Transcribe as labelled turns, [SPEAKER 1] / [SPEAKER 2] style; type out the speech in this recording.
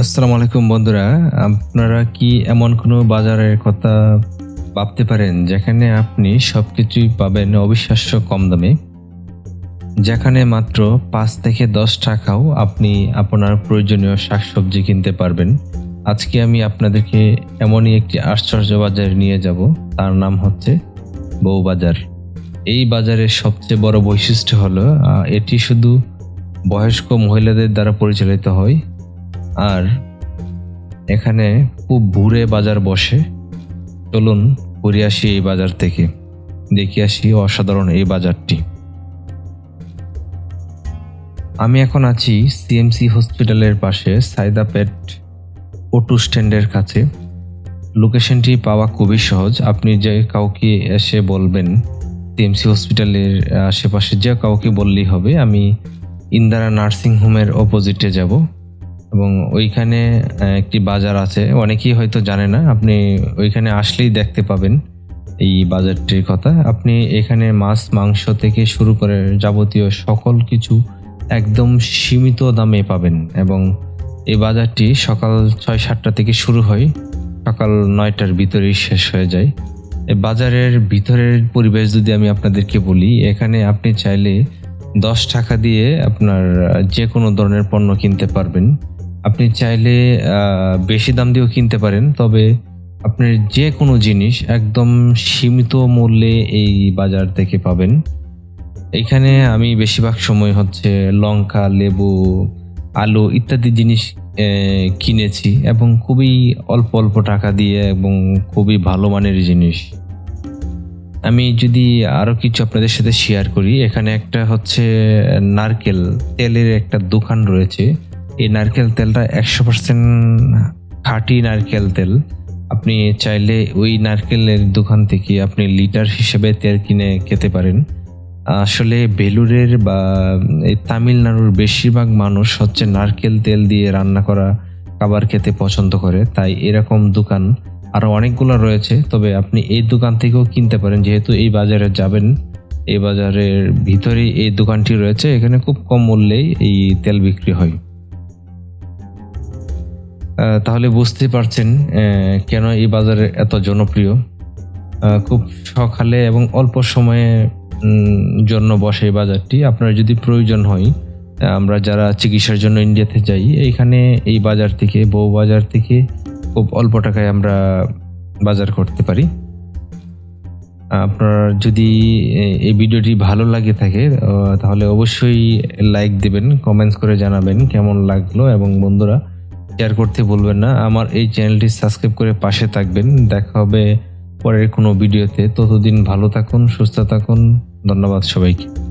[SPEAKER 1] আসসালামু আলাইকুম বন্ধুরা, আপনারা কি এমন কোনো বাজারের কথা ভাবতে পারেন যেখানে আপনি সবকিছুই পাবেন অবিশ্বাস্য কম দামে? যেখানে মাত্র পাঁচ থেকে দশ টাকাও আপনি আপনার প্রয়োজনীয় শাকসবজি কিনতে পারবেন। আজকে আমি আপনাদেরকে এমনই একটি আশ্চর্য বাজারে নিয়ে যাব, তার নাম হচ্ছে বউবাজার এই বাজারের সবচেয়ে বড় বৈশিষ্ট্য হলো এটি শুধু বয়স্ক মহিলাদের দ্বারা পরিচালিত হয় আর এখানে খুব ভুরে বাজার বসে। চলুন ঘুরে আসি এই বাজার থেকে। দেখে আসি অসাধারণ এই বাজারটি। আমি এখন আছি সিএমসি হসপিটালের পাশে, সাইদাপেট অটো স্ট্যান্ডের কাছে। লোকেশনটি পাওয়া খুবই সহজ। আপনি যে কাউকে এসে বলবেন সিএমসি হসপিটালের আশেপাশে, যে কাউকে বললেই হবে, আমি ইন্দারা নার্সিং হোমের অপোজিটে যাব। এবং ওইখানে একটি বাজার আছে। অনেকেই হয়তো জানে না, আপনি ওইখানে আসলেই দেখতে পাবেন এই বাজারটির কথা। আপনি এখানে মাছ, মাংস থেকে শুরু করে যাবতীয় সকল কিছু একদম সীমিত দামে পাবেন এবং এই বাজারটি সকাল ছয় সাতটা থেকে শুরু হয়, সকাল নয়টার ভিতরেই শেষ হয়ে যায়। বাজারের ভিতরের পরিবেশ যদি আমি আপনাদেরকে বলি, এখানে আপনি চাইলে দশ টাকা দিয়ে আপনার যে কোনো ধরনের পণ্য কিনতে পারবেন। আপনি চাইলে বেশি দাম দিয়েও কিনতে পারেন, তবে আপনার যে কোনো জিনিস একদম সীমিত মূল্যে এই বাজার থেকে পাবেন। এখানে আমি বেশিরভাগ সময় হচ্ছে লঙ্কা, লেবু, আলু ইত্যাদি জিনিস কিনেছি এবং খুবই অল্প অল্প টাকা দিয়ে এবং খুবই ভালো মানের জিনিস। আমি যদি আরও কিছু আপনাদের সাথে শেয়ার করি, এখানে একটা হচ্ছে নারকেল, তেলের একটা দোকান রয়েছে। এই নারকেল তেলটা একশো পার্সেন্ট খাঁটি নারকেল তেল। আপনি চাইলে ওই নারকেলের দোকান থেকে আপনি লিটার হিসেবে তেল কিনে খেতে পারেন। আসলে বেলুরের বা তামিলনাড়ুর বেশিরভাগ মানুষ হচ্ছে নারকেল তেল দিয়ে রান্না করা খাবার খেতে পছন্দ করে, তাই এরকম দোকান আরও অনেকগুলো রয়েছে। তবে আপনি এই দোকান থেকেও কিনতে পারেন, যেহেতু এই বাজারে যাবেন, এই বাজারের ভিতরেই এই দোকানটি রয়েছে। এখানে খুব কম মূল্যেই এই তেল বিক্রি হয়। তাহলে বুঝতে পারছেন কেন এই বাজারে এত জনপ্রিয়। খুব সকালে এবং অল্প সময়ে জন্য বসে এই বাজারটি। আপনার যদি প্রয়োজন হয় আমরা যারা চিকিৎসার জন্য ইন্ডিয়াতে যাই এইখানে এই বাজার থেকে, বউ বাজার থেকে খুব অল্প টাকায় আমরা বাজার করতে পারি। আপনার যদি এই ভিডিওটি ভালো লাগে থাকে তাহলে অবশ্যই লাইক দেবেন, কমেন্টস করে জানাবেন কেমন লাগল এবং বন্ধুরা শেয়ার করতে ভুলবেন না। আমার এই চ্যানেলটি সাবস্ক্রাইব করে পাশে থাকবেন। দেখা হবে পরের কোনো ভিডিওতে ততদিন ভালো থাকুন, সুস্থ থাকুন। ধন্যবাদ সবাইকে।